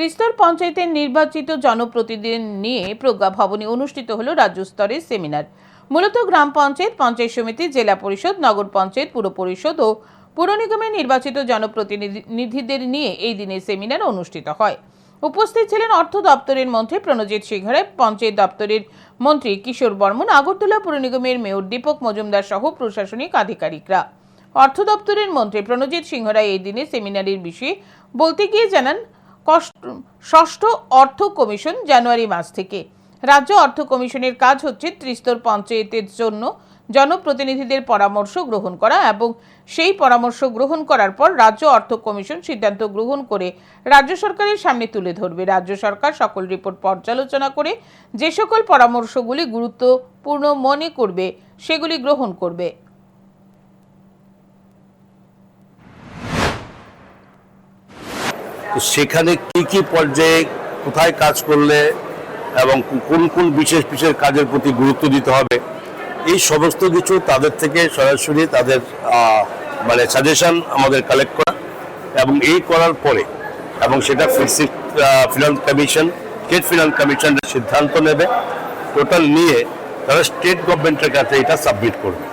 ত্রিস্তর পঞ্চায়েতের নির্বাচিত জনপ্রতিনিধি নিয়ে প্রজ্ঞা ভবনে অনুষ্ঠিত হলো রাজ্য স্তরের সেমিনার। মূলত গ্রাম পঞ্চায়েত পঞ্চায়েত সমিতি, জেলা পরিষদ, নগর পঞ্চায়েত, পুর পরিষদ ও পুর নিগমের নির্বাচিত জনপ্রতিনিধিদের নিয়ে এই দিনের সেমিনার অনুষ্ঠিত হয়। উপস্থিত ছিলেন অর্থ দপ্তরের মন্ত্রী প্রণজিৎ সিংহরায় পঞ্চায়েত দপ্তরের মন্ত্রী কিশোর বর্মন, আগরতলা পুর নিগমের মেয়র দীপক মজুমদার সহ প্রশাসনিক আধিকারিকরা। অর্থ দপ্তরের মন্ত্রী প্রণজিৎ সিংহরায় এই দিনে সেমিনারের বিষয়ে বলতে গিয়ে জানান ষষ্ঠ অর্থ কমিশন জানুয়ারি মাস থেকে। রাজ্য অর্থ কমিশনের কাজ হচ্ছে ত্রিস্তর পঞ্চায়েতের জন্য জনপ্রতিনিধিদের পরামর্শ গ্রহণ করা এবং সেই পরামর্শ গ্রহণ করার পর রাজ্য অর্থ কমিশন সিদ্ধান্ত গ্রহণ করে রাজ্য সরকারের সামনে তুলে ধরবে। রাজ্য সরকার সকল রিপোর্ট পর্যালোচনা করে যে সকল পরামর্শগুলি গুরুত্বপূর্ণ মনে করবে, সেগুলি গ্রহণ করবে। তো সেখানে কি কি পর্যায়ে কোথায় কাজ করলে এবং কোন কোন বিশেষ বিশেষ কাজের প্রতি গুরুত্ব দিতে হবে, এই সমস্ত কিছু তাদের থেকে সরাসরি তাদের মানে সাজেশন আমাদের কালেক্ট করা এবং এই করার পরে এবং সেটা finance commission state finance commission সিদ্ধান্ত নেবে। টোটাল নিয়ে তারা স্টেট গভর্নমেন্টের কাছে এটা সাবমিট করবে।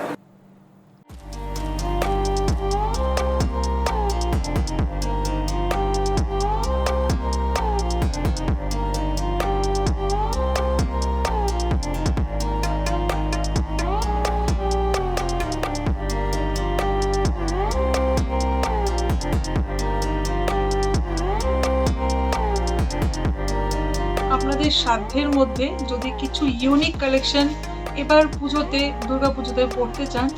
আপনাদের সাধ্যের মধ্যে যদি কিছু ইউনিক কালেকশন এবার পুজোতে, দুর্গা পুজোতে পড়তে চান,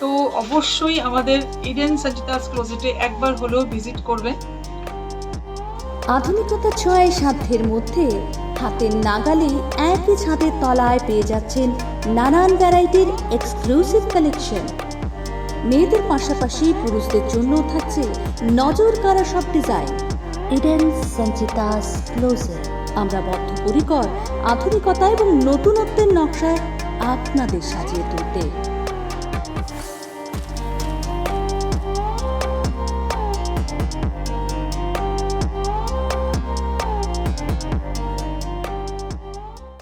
তো অবশ্যই আমাদের ইডেন সঞ্চিতাস ক্লোজেটে একবার হলেও ভিজিট করবেন। আধুনিকতার ছোঁয়ায় সাধ্যের মধ্যে হাতের নাগালে একই ছাদের তলায় পেয়ে যাচ্ছেন নানান ভ্যারাইটির এক্সক্লুসিভ কালেকশন মেয়েদের পাশাপাশি পুরুষদের জন্য থাকছে নজর কাড়া সব ডিজাইন ইডেন সঞ্চিতাস ক্লোজেট আমরা বদ্ধপরিকর আধুনিকতা এবং নতুনত্বের নকশায় আপনাদের সাজিয়ে তুলতে।